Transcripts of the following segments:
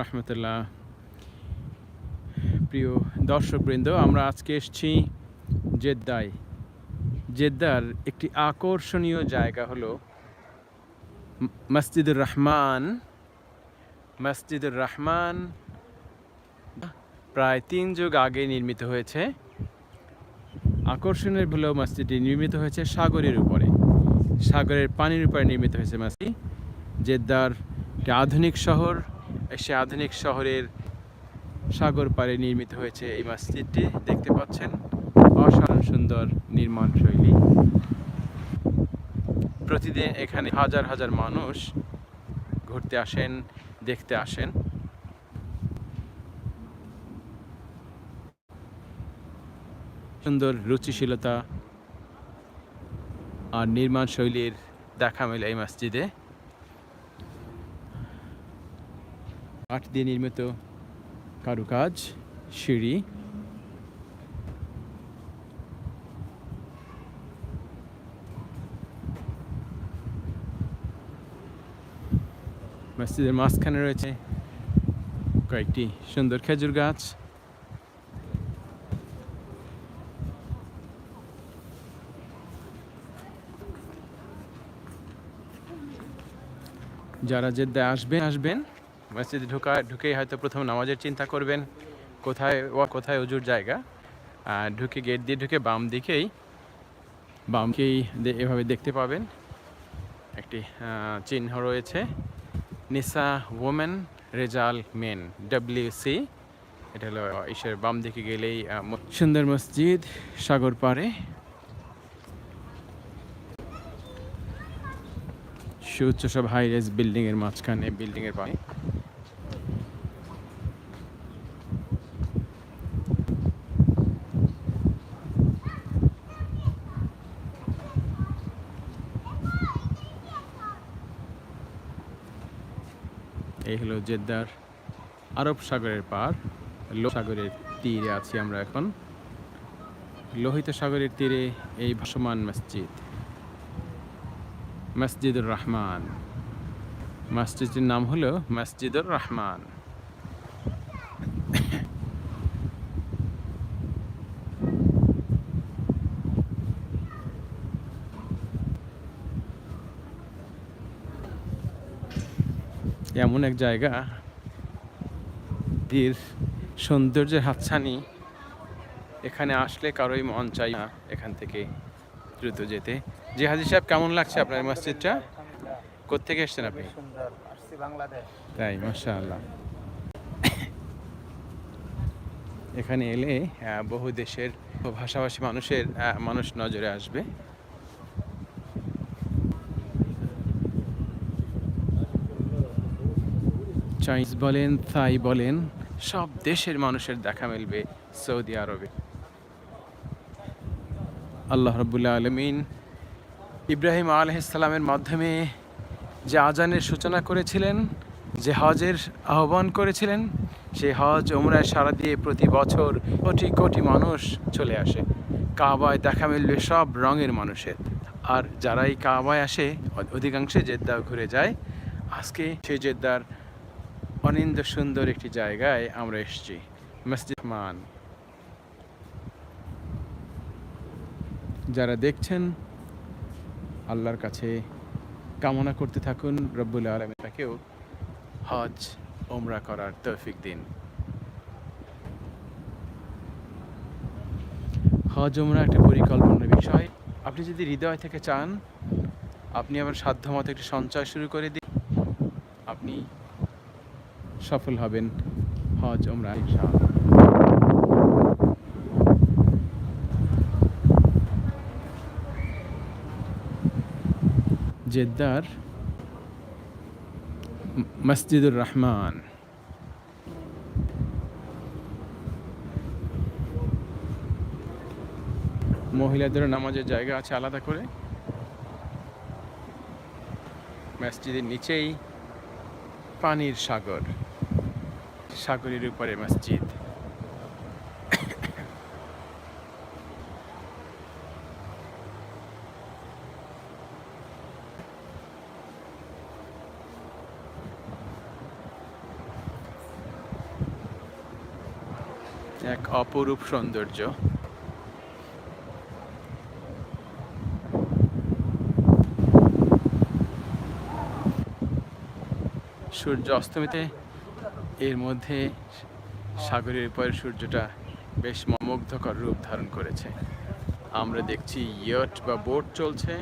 রহমতুল্লাহ। প্রিয় দর্শকবৃন্দ, আমরা আজকে এসেছি জেদ্দায়। জেদ্দার একটি আকর্ষণীয় জায়গা হলো মসজিদুর রহমান। মসজিদুর রহমান প্রায় তিন যুগ আগে নির্মিত হয়েছে। আকর্ষণের হলো মসজিদটি নির্মিত হয়েছে সাগরের উপরে। সাগরের পানির উপরে নির্মিত হয়েছে মসজিদ। জেদ্দার একটি আধুনিক শহর। সে আধুনিক শহরের সাগর পাড়ে নির্মিত হয়েছে এই মসজিদটি। দেখতে পাচ্ছেন, অসাধারণ সুন্দর নির্মাণ শৈলী। প্রতিদিন এখানে হাজার হাজার মানুষ ঘুরতে আসেন, দেখতে আসেন। সুন্দর রুচিশীলতা আর নির্মাণ শৈলীর দেখা মেলে এই মসজিদে। কাঠ দিয়ে নির্মিত কারুকাজ, সিঁড়ি। মসজিদের মাঝখানে রয়েছে কয়েকটি সুন্দর খেজুর গাছ। যারা জেদ্দায় আসবেন আসবেন। মসজিদে ঢোকা, ঢুকেই হয়তো প্রথম নামাজের চিন্তা করবেন, কোথায় ও কোথায় অজুর জায়গা? আর ঢুকে গেট দিয়ে ঢুকে বাম দিকেই বামকেই এভাবে দেখতে পাবেন, একটি চিহ্ন রয়েছে, নিসা ওমেন রেজাল মেন ডাব্লিউ সি এটা হলো ইসের বাম দিকে গেলেই সুন্দর মসজিদ, সাগর পাড়ে। সুউচ্চ সব হাই রেস বিল্ডিং এর মাঝখানে বিল্ডিং এর হলো জেদ্দার আরব সাগরের পার। লোহ সাগরের তীরে আছি আমরা এখন। লোহিত সাগরের তীরে এই ভাসমান মসজিদ। মসজিদুর রহমান। মসজিদের নাম হলো মসজিদুর রহমান। এমন এক জায়গা। দীর সৌন্দর্যের হাতছানি। এখানে আসলে কারোই মন চাই না এখান থেকে দ্রুত যেতে। জি হাজি সাহেব কেমন লাগছে আপনার মসজিদটা? কোথেকে এসছেন আপনি? তাই আল্লাহ এখানে এলে বহু দেশের ভাষাভাষী মানুষের মানুষ নজরে আসবে। চাইনিজ বলেন থাই বলেন সব দেশের মানুষের দেখা মিলবে সৌদি আরবে। আল্লাহ রবুল্লা আলমিন ইব্রাহিম আলহিসাল্লামের মাধ্যমে যে আজানের সূচনা করেছিলেন যে হজের আহ্বান করেছিলেন সেই হজ ওমরায় সারা দিয়ে প্রতি বছর কোটি কোটি মানুষ চলে আসে। কাবায় দেখা মিলবে সব রঙের মানুষের। আর যারাই কাবায় আসে অধিকাংশে জেদ্দা ঘুরে যায়। আজকে সেই জেদ্দার অনিন্দ সুন্দর একটি জায়গায় আমরা এসেছি। মসজিদ মান। যারা দেখছেন, আল্লাহর কাছে কামনা করতে থাকুন, রব্বুল তাকেও হজ ওমরা করার তৌফিক দিন। হজ ওমরা একটা পরিকল্পনার বিষয়। আপনি যদি হৃদয় থেকে চান, আপনি আবার সাধ্যমতো একটি সঞ্চয় শুরু করে দিন। সফল হবেন হজ ওমরা ইনশাআল্লাহ জেদ্দার মসজিদুর রহমান। মহিলাদের নামাজের জায়গা আছে আলাদা করে। মসজিদের নিচেই পানির সাগর। সাগরের উপরে মসজিদ। এক অপরূপ সৌন্দর্য। সূর্য অস্তমিতে এর মধ্যে সাগরের উপরের সূর্যটা বেশ মুগ্ধকর রূপ ধারণ করেছে। আমরা দেখছি ইয়ট বা বোট চলছে।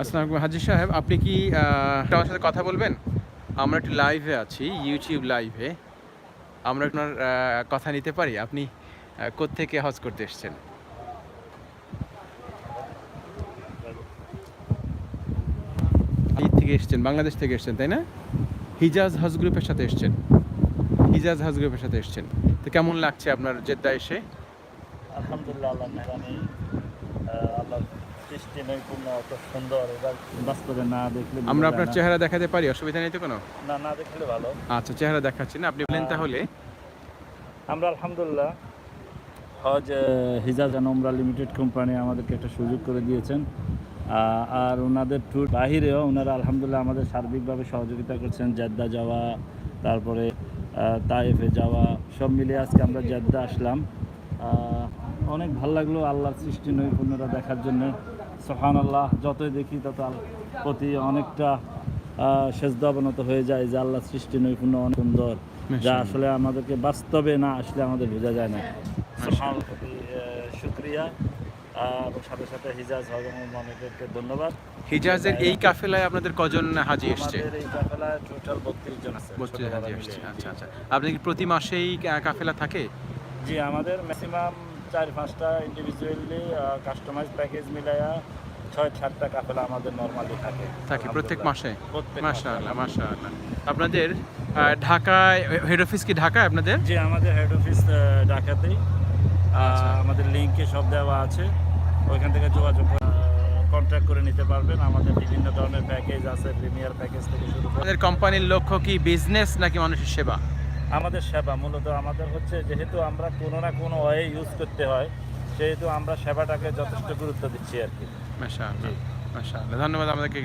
আসসালামু আলাইকুম সাহেব, আপনি কি আমার সাথে কথা বলবেন? আমরা একটু লাইভে আছি ইউটিউব লাইভে আমরা আপনার কথা নিতে পারি? আপনি কোত্থেকে হজ করতে এসছেন? থেকে এসছেন, বাংলাদেশ থেকে এসেছেন, তাই না? হিজাজ হজ গ্রুপের সাথে এসেছেন। হিজাজ হজ গ্রুপের সাথে এসেছেন। তো কেমন লাগছে আপনার জেদ্দা এসে? আলহামদুলিল্লাহ আল্লাহ মেহরানি আল্লাহ সৃষ্টি নৈপুণ্য অত সুন্দর এবার বাস্তবে না দেখলে বোঝা আমরা আপনার না। চেহারা দেখাতে পারি? অসুবিধা নেই তো কোনো? না না দেখলে ভালো। আচ্ছা চেহারা দেখাচ্ছি না আপনি বলেন তাহলে। আমরা আলহামদুলিল্লাহ Hajj Hijaz and Umrah limited company আমাদেরকে একটা সুযোগ করে দিয়েছেন। আর ওনাদের ট্যুর বাহিরেও ওনারা আলহামদুলিল্লাহ আমাদের সার্বিকভাবে সহযোগিতা করছেন। জেদ্দা যাওয়া তারপরে তাইফে যাওয়া সব মিলিয়ে আজকে আমরা জেদ্দা আসলাম। অনেক ভালো লাগল আল্লাহর সৃষ্টি নৈপুণ্যতা দেখার জন্য। সোহান আল্লাহ যতই দেখি তত প্রতি অনেকটা সেজদা অবনত হয়ে যায় যে আল্লাহর সৃষ্টি নৈপুণ্য অনেক সুন্দর যা আসলে আমাদেরকে বাস্তবে না আসলে আমাদের বোঝা যায় না। শুক্রিয়া সাথে সাথে হিজাজ হজমের ধন্যবাদ। হিজাজের এই কাফেলায় আপনাদের কজন হাজি এসছে? এই কাফেলায় টোটাল বত্রিশ জন আছে বত্রিশ হাজি এসছে আচ্ছা আচ্ছা। আপনি কি প্রতি মাসেই কাফেলা থাকে? জি আমাদের ম্যাক্সিমাম চার পাঁচটা ইন্ডিভিজুয়ালি কাস্টমাইজ প্যাকেজ মিলাইয়া ছয় সাতটা কাফেলা আমাদের নর্মালি থাকে। থাকে প্রত্যেক মাসে? মাশাআল্লাহ মাশাআল্লাহ। আপনাদের ঢাকায় হেড অফিস কি ঢাকায় আপনাদের? জি আমাদের হেড অফিস ঢাকাতেই। আচ্ছা। আমাদের লিঙ্কে সব দেওয়া আছে। ওইখান থেকে যোগাযোগ কন্ট্যাক্ট করে নিতে পারবেন। আমাদের বিভিন্ন ধরনের প্যাকেজ আছে প্রিমিয়ার প্যাকেজ থেকে শুরু করে। কোম্পানির লক্ষ্য কি বিজনেস নাকি মানুষের সেবা? আমাদের সেবা মূলত আমাদের হচ্ছে যেহেতু আমরা কোনো না কোনো ওয়ে ইউজ করতে হয় সেহেতু আমরা সেবাটাকে যথেষ্ট গুরুত্ব দিচ্ছি আর কি। ধন্যবাদ আমাদেরকে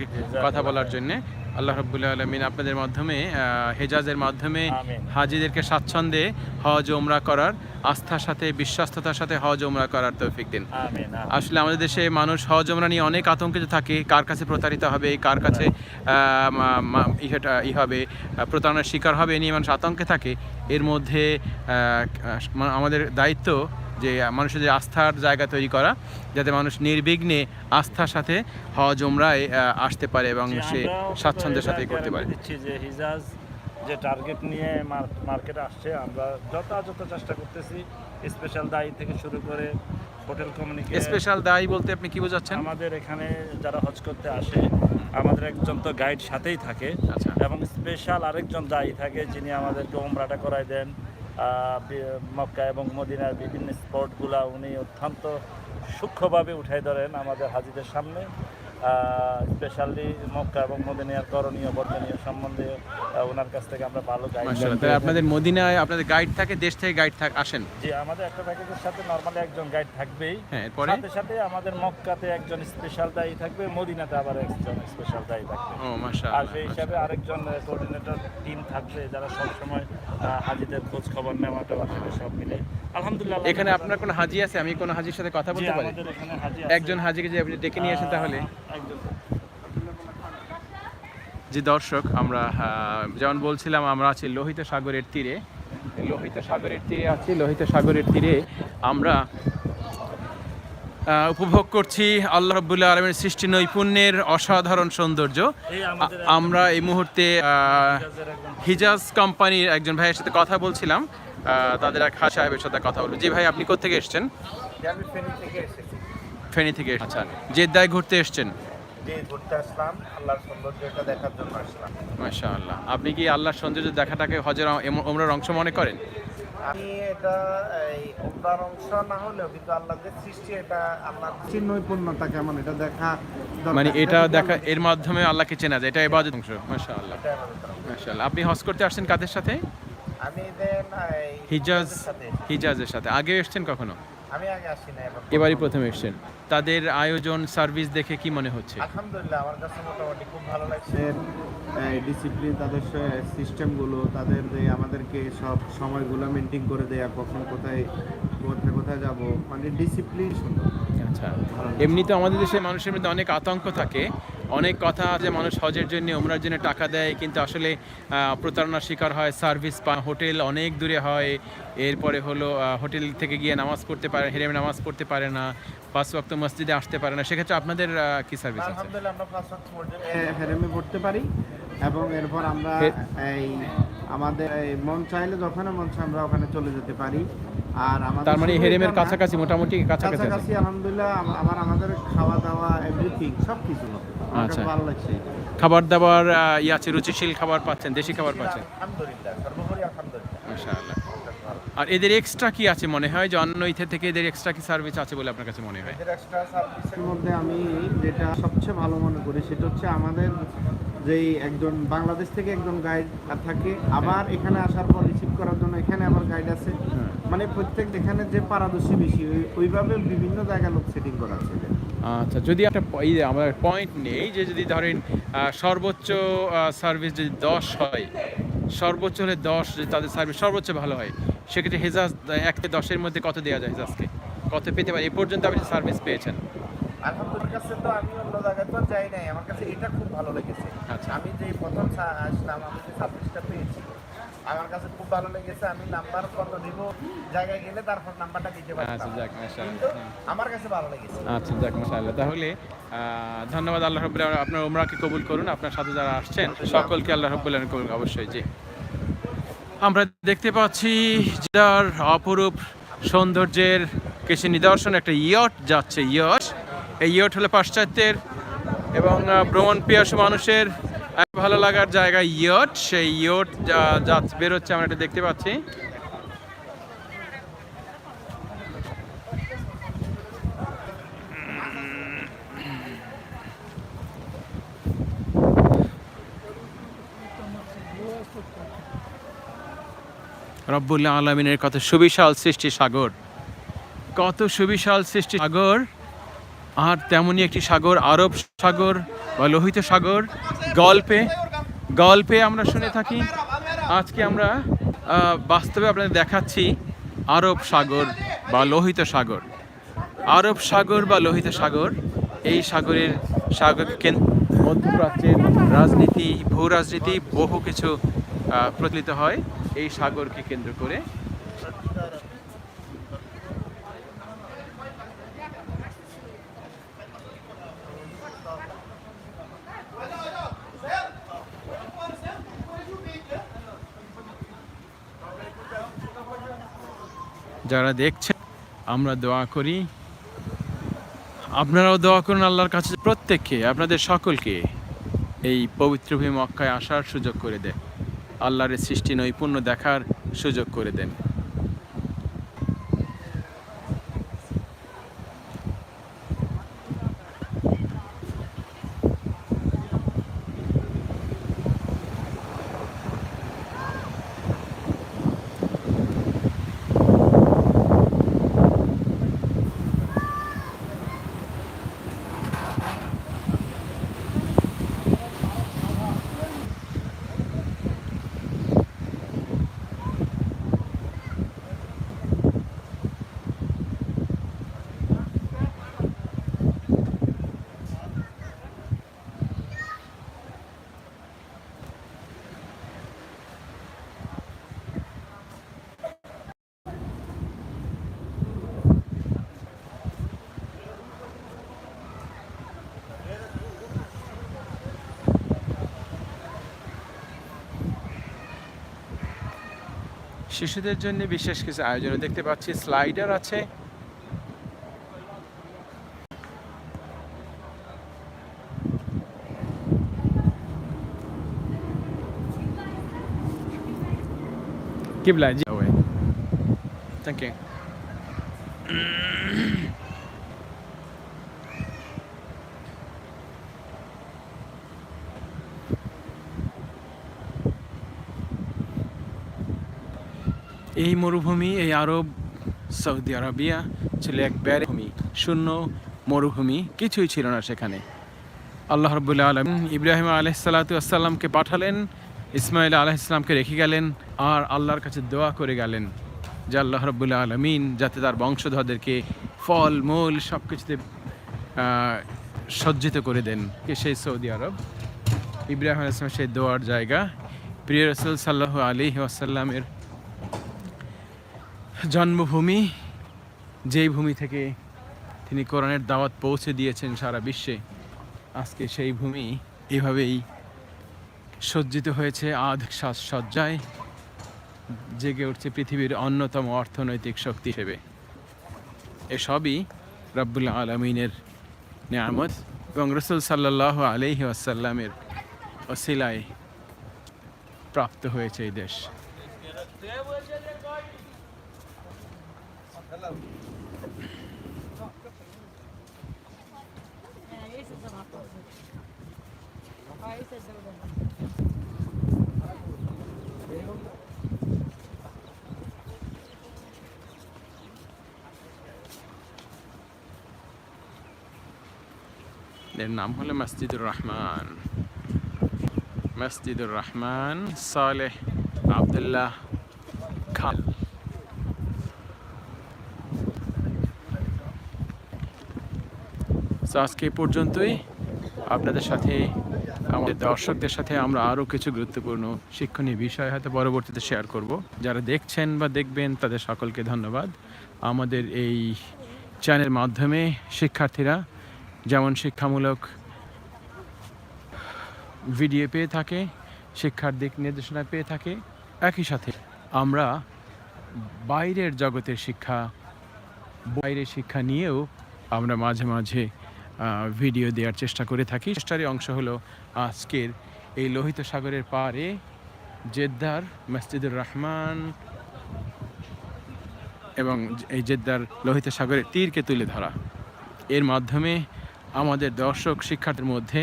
কথা বলার জন্য। আল্লাহ রব্বুল্লাহ আলমিন আপনাদের মাধ্যমে হেজাজের মাধ্যমে হাজিদেরকে স্বাচ্ছন্দ্যে হজ ওমরা করার আস্থার সাথে বিশ্বাস্ততার সাথে হজ ওমরা করার তৌফিক দিন। আসলে আমাদের দেশে মানুষ হজ ওমরা নিয়ে অনেক আতঙ্কিত থাকে কার কাছে প্রতারিত হবে কার কাছে মা- ই হবে প্রতারণার শিকার হবে এ নিয়ে মানুষ আতঙ্কে থাকে। এর মধ্যে আমাদের দায়িত্ব যে মানুষের যে আস্থার জায়গা তৈরি করা যাতে মানুষ নির্বিঘ্নে আস্থার সাথে হজ ওমরায় আসতে পারে এবং সে স্বাচ্ছন্দ্যের সাথে করতে পারে। যে হিজাজ যে টার্গেট নিয়ে মার্কেটে আসছে আমরা যথাযথ চেষ্টা করতেছি স্পেশাল দায়ী থেকে শুরু করে হোটেল কমিউনিকেশন স্পেশাল দায়ী বলতে আপনি কি বোঝাচ্ছেন? আমাদের এখানে যারা হজ করতে আসে আমাদের একজন তো গাইড সাথেই থাকে আচ্ছা। এবং স্পেশাল আরেকজন দায়ী থাকে যিনি আমাদেরকে ওমরাটা করায় দেন। মক্কা এবং মদিনার বিভিন্ন স্পটগুলা উনি অত্যন্ত সূক্ষ্মভাবে উঠাই ধরেন আমাদের হাজিদের সামনে। স্পেশালি মক্কা এবং মদিনার করণীয় বর্জনীয় সম্বন্ধে ওনার কাছ থেকে আমরা ভালো গাইড আপনাদের মদিনায় আপনাদের গাইড থাকে দেশ থেকে গাইড থাক আসেন? জি আমাদের একটা প্যাকেজের সাথে নর্মালি একজন গাইড থাকবেই। হ্যাঁ সাথে সাথে আমাদের মক্কাতে একজন স্পেশাল দায়ী থাকবে মদিনাতে আবার একজন স্পেশাল দায়ী থাকবে। ও আর সেই হিসাবে আরেকজন কোঅর্ডিনেটর টিম থাকবে যারা সব সময় হাজিদের খোঁজ খবর নেওয়াটা সব মিলে। আলহামদুলিল্লাহ এখানে আপনার কোনো হাজি আছে? আমি কোনো হাজির সাথে কথা বলতে পারি? হাজি একজন হাজিকে যে আপনি ডেকে নিয়ে আসেন তাহলে? যে দর্শক আমরা যেমন বলছিলাম আমরা আছি লোহিত সাগরের তীরে। লোহিত সাগরের তীরে আছি লোহিত সাগরের তীরে আমরা উপভোগ করছি আল্লাহ রব্বুল্লাহ আলমের সৃষ্টি নৈপুণ্যের অসাধারণ সৌন্দর্য। আমরা এই মুহূর্তে হিজাজ কোম্পানির একজন ভাইয়ের সাথে কথা বলছিলাম। তাদের এক খা সাহেবের সাথে কথা বলব যে ভাই আপনি কোথেকে এসেছেন? ফেনী থেকে এসেছি। ফেনী থেকে আচ্ছা জেদ্দায় ঘুরতে এসেছেন? যে ঘুরতে আসলাম আল্লাহর সৌন্দর্যটা দেখার জন্য আসলাম। মাশাআল্লাহ। আপনি কি আল্লাহর সৌন্দর্য দেখাটাকে হজের ওমরার অংশ মনে করেন? আমি এটা এই ওমরার অংশ না হলেও কিন্তু আল্লাহ যে সৃষ্টি এটা আল্লাহ নৈপুণ্যতা কেমন? এটা দেখা মানে এটা দেখা এর মাধ্যমে আল্লাহকে চেনা যায় এটা অংশ। আপনি হজ করতে আসছেন কাদের সাথে? আমি দেন হিজাজ হিজাজের সাথে। হিজাজের সাথে। আগে এসছেন কখনো? আমি আগে আসি না এবার এবারই প্রথম। এসছেন। তাদের আয়োজন সার্ভিস দেখে কি মনে হচ্ছে? আলহামদুলিল্লাহ আমার কাছে মোটামুটি খুব ভালো লাগছে। ডিসিপ্লিন তাদের সিস্টেমগুলো তাদের যে আমাদেরকে সব সময়গুলো মেনটেন করে দেয়া কখন কোথায় কোথায় কোথায় যাব মানে ডিসিপ্লিন সুন্দর। আচ্ছা এমনিতে আমাদের দেশে মানুষের মধ্যে অনেক আতঙ্ক থাকে। অনেক কথা আছে মানুষ হজের জন্য ওমরার জন্য টাকা দেয় কিন্তু আসলে প্রতারণার শিকার হয় সার্ভিস পা হোটেল অনেক দূরে হয়। এরপরে হলো হোটেল থেকে গিয়ে নামাজ পড়তে পারে হেরেমে নামাজ পড়তে পারে না পাঁচ ওয়াক্ত মসজিদে আসতে পারে না। সেক্ষেত্রে আপনাদের কি সার্ভিস আছে? আলহামদুলিল্লাহ আমরা পাঁচ ওয়াক্ত হেরেমে পড়তে পারি। এবং এরপর আমরা এই আমাদের মন চাইলে যখন মন চাই আমরা ওখানে চলে যেতে পারি। আর আমাদের তার মানে হেরেমের কাছাকাছি মোটামুটি কাছাকাছি আলহামদুলিল্লাহ আমার আমাদের খাওয়া দাওয়া এভরিথিং সব কিছু আচ্ছা। ভালো লাগছে। খাবার দাবার আহ, ইয়ে আছে রুচিশীল খাবার পাচ্ছেন দেশি খাবার পাচ্ছেন? আলহামদুলিল্লাহ সর্বোপরি আলহামদুলিল্লাহ। মাশাআল্লাহ। আর এদের এক্সট্রা কি আছে মনে হয়? যে অন্য ইথে থেকে এদের এক্সট্রা কি সার্ভিস আছে বলে আপনার কাছে মনে হয়? এদের এক্সট্রা সার্ভিসের মধ্যে আমি যেটা সবচেয়ে ভালো মনে করি সেটা হচ্ছে আমাদের যেই একজন বাংলাদেশ থেকে একজন গাইড থাকে আবার এখানে আসার পর রিসিভ করার জন্য এখানে আবার গাইড আছে। হ্যাঁ। মানে প্রত্যেক এখানে যে পারদর্শী বেশি ওই- ওইভাবে বিভিন্ন জায়গায় লোক সেটিং করা আছে। আচ্ছা যদি একটা এই আমার পয়েন্ট নেই যে যদি ধরেন সর্বোচ্চ সার্ভিস যদি দশ হয় সর্বোচ্চ হলে দশ যদি তাদের সার্ভিস সর্বোচ্চ ভালো হয় সেক্ষেত্রে হেজাজ এক থেকে দশের মধ্যে কত দেওয়া যায় হেজাজকে কত পেতে পারে? এ পর্যন্ত আপনি সার্ভিস পেয়েছেন। আলহামদুলিল্লাহ তো আমি অন্য জায়গায় তো যাই নাই। আমার কাছে এটা খুব ভালো লেগেছে। আচ্ছা। আমি যে প্রথম আসলাম আমি যে সার্ভিসটা পেয়েছি আমার কাছে খুব ভালো লেগেছে আমি নাম্বার কত দিব জায়গায় গেলে তারপর নাম্বারটা দিতে আচ্ছা পারতাম যাক মাশাআল্লাহ আমার কাছে ভালো লেগেছে। আচ্ছা যাক মাশাআল্লাহ তাহলে ধন্যবাদ আল্লাহ রাব্বুল আলামিন। আপনার উমরাকে কবুল করুন আপনার সাথে যারা আসছেন সকলকে আল্লাহ রাব্বুল আলামিন কবুল অবশ্যই জি। আমরা দেখতে পাচ্ছি যার অপরূপ সৌন্দর্যের কিছু নিদর্শন একটা ইয়ট যাচ্ছে ইয়ট। এই ইয়ট হলো পাশ্চাত্যের এবং ভ্রমণ পিয়াসু মানুষের ভালো লাগার জায়গা ইয়ট, সেই ইয়ট যা বেরোচ্ছে, আমরা এটা দেখতে পাচ্ছি। রব্বুল্লাহ আলমিনের কত সুবিশাল সৃষ্টি সাগর। কত সুবিশাল সৃষ্টি সাগর। আর তেমনই একটি সাগর, আরব সাগর বা লোহিত সাগর। গল্পে গল্পে আমরা শুনে থাকি। আজকে আমরা বাস্তবে আপনাদের দেখাচ্ছি আরব সাগর বা লোহিত সাগর। আরব সাগর বা লোহিত সাগর, এই সাগরের সাগর মধ্যপ্রাচ্যের রাজনীতি ভূ রাজনীতি বহু কিছু প্রচলিত হয় এই সাগরকে কেন্দ্র করে। যারা দেখছেন, আমরা দোয়া করি। আপনারাও দোয়া করুন আল্লাহর কাছে, প্রত্যেককে, আপনাদের সকলকে এই পবিত্র ভূমি মক্কায় আসার সুযোগ করে দেয় আল্লাহরের সৃষ্টি নৈপুণ্য দেখার সুযোগ করে দেন। শিশুদের জন্য বিশেষ কিছু আয়োজন। দেখতে পাচ্ছি স্লাইডার আছে। জি। ওয়ে থ্যাংক ইউ এই মরুভূমি, এই আরব, সৌদি আরবিয়া ছিল এক ভূমি, শূন্য মরুভূমি, কিছুই ছিল না সেখানে। আল্লাহ রবুল্লা আলম ইব্রাহিম আলহিসাল্লাতুয়াসাল্লামকে পাঠালেন ইসমাইল আলাইসাল্লামকে রেখে গেলেন আর আল্লাহর কাছে দোয়া করে গেলেন যে আল্লাহ রবুল্লা আলমিন যাতে তার বংশধরদেরকে ফল, মূল সব কিছুতে সজ্জিত করে দেন। কে সেই সৌদি আরব? ইব্রাহিম আলাইসলাম সেই দোয়ার জায়গা। প্রিয় রসুল সাল্লাহ আলী ওয়াসাল্লামের জন্মভূমি, যেই ভূমি থেকে তিনি কোরআনের দাওয়াত পৌঁছে দিয়েছেন সারা বিশ্বে, আজকে সেই ভূমি এভাবেই সজ্জিত হয়েছে আধ সাজসজ্জায় জেগে উঠছে পৃথিবীর অন্যতম অর্থনৈতিক শক্তি হিসেবে। এসবই রব্বুল আলমিনের নিয়ামত এবং রসুল সাল্লাহ আলহি আসাল্লামের ওসিলায় প্রাপ্ত হয়েছে এই দেশ। এর নাম হলো মসজিদুর রহমান মসজিদুর রহমান সালেহ আবদুল্লাহ খান তো আজকে পর্যন্তই। আপনাদের সাথে, আমাদের দর্শকদের সাথে আমরা আরও কিছু গুরুত্বপূর্ণ শিক্ষণীয় বিষয় হয়তো পরবর্তীতে শেয়ার করব। যারা দেখছেন বা দেখবেন, তাদের সকলকে ধন্যবাদ। আমাদের এই চ্যানেল মাধ্যমে শিক্ষার্থীরা যেমন শিক্ষামূলক ভিডিও পেয়ে থাকে, শিক্ষার দিক নির্দেশনা পেয়ে থাকে, একই সাথে আমরা বাইরের জগতের শিক্ষা, বাইরের শিক্ষা নিয়েও আমরা মাঝে মাঝে ভিডিও দেওয়ার চেষ্টা করে থাকি। চেষ্টারই অংশ হলো আজকের এই লোহিত সাগরের পাড়ে জেদ্দার মসজিদুর রহমান এবং এই জেদ্দার লোহিত সাগরের তীরকে তুলে ধরা। এর মাধ্যমে আমাদের দর্শক, শিক্ষার্থীর মধ্যে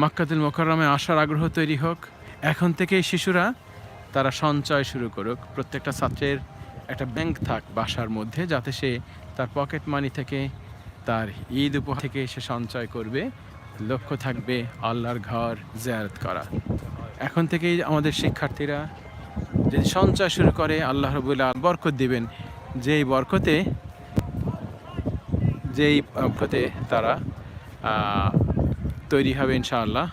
মাক্কাতুল মোকাররমে আসার আগ্রহ তৈরি হোক। এখন থেকেই শিশুরা তারা সঞ্চয় শুরু করুক। প্রত্যেকটা ছাত্রের একটা ব্যাংক থাক বাসার মধ্যে, যাতে সে তার পকেট মানি থেকে তার ঈদ উপহার থেকে সে সঞ্চয় করবে, লক্ষ্য থাকবে আল্লাহর ঘর জিয়ারত করা এখন থেকেই আমাদের শিক্ষার্থীরা যদি সঞ্চয় শুরু করে, আল্লাহ রবুল্লাহ বরকত দিবেন। যেই বরকতে যেই বরকতে তারা তৈরি হবে ইনশাআল্লাহ।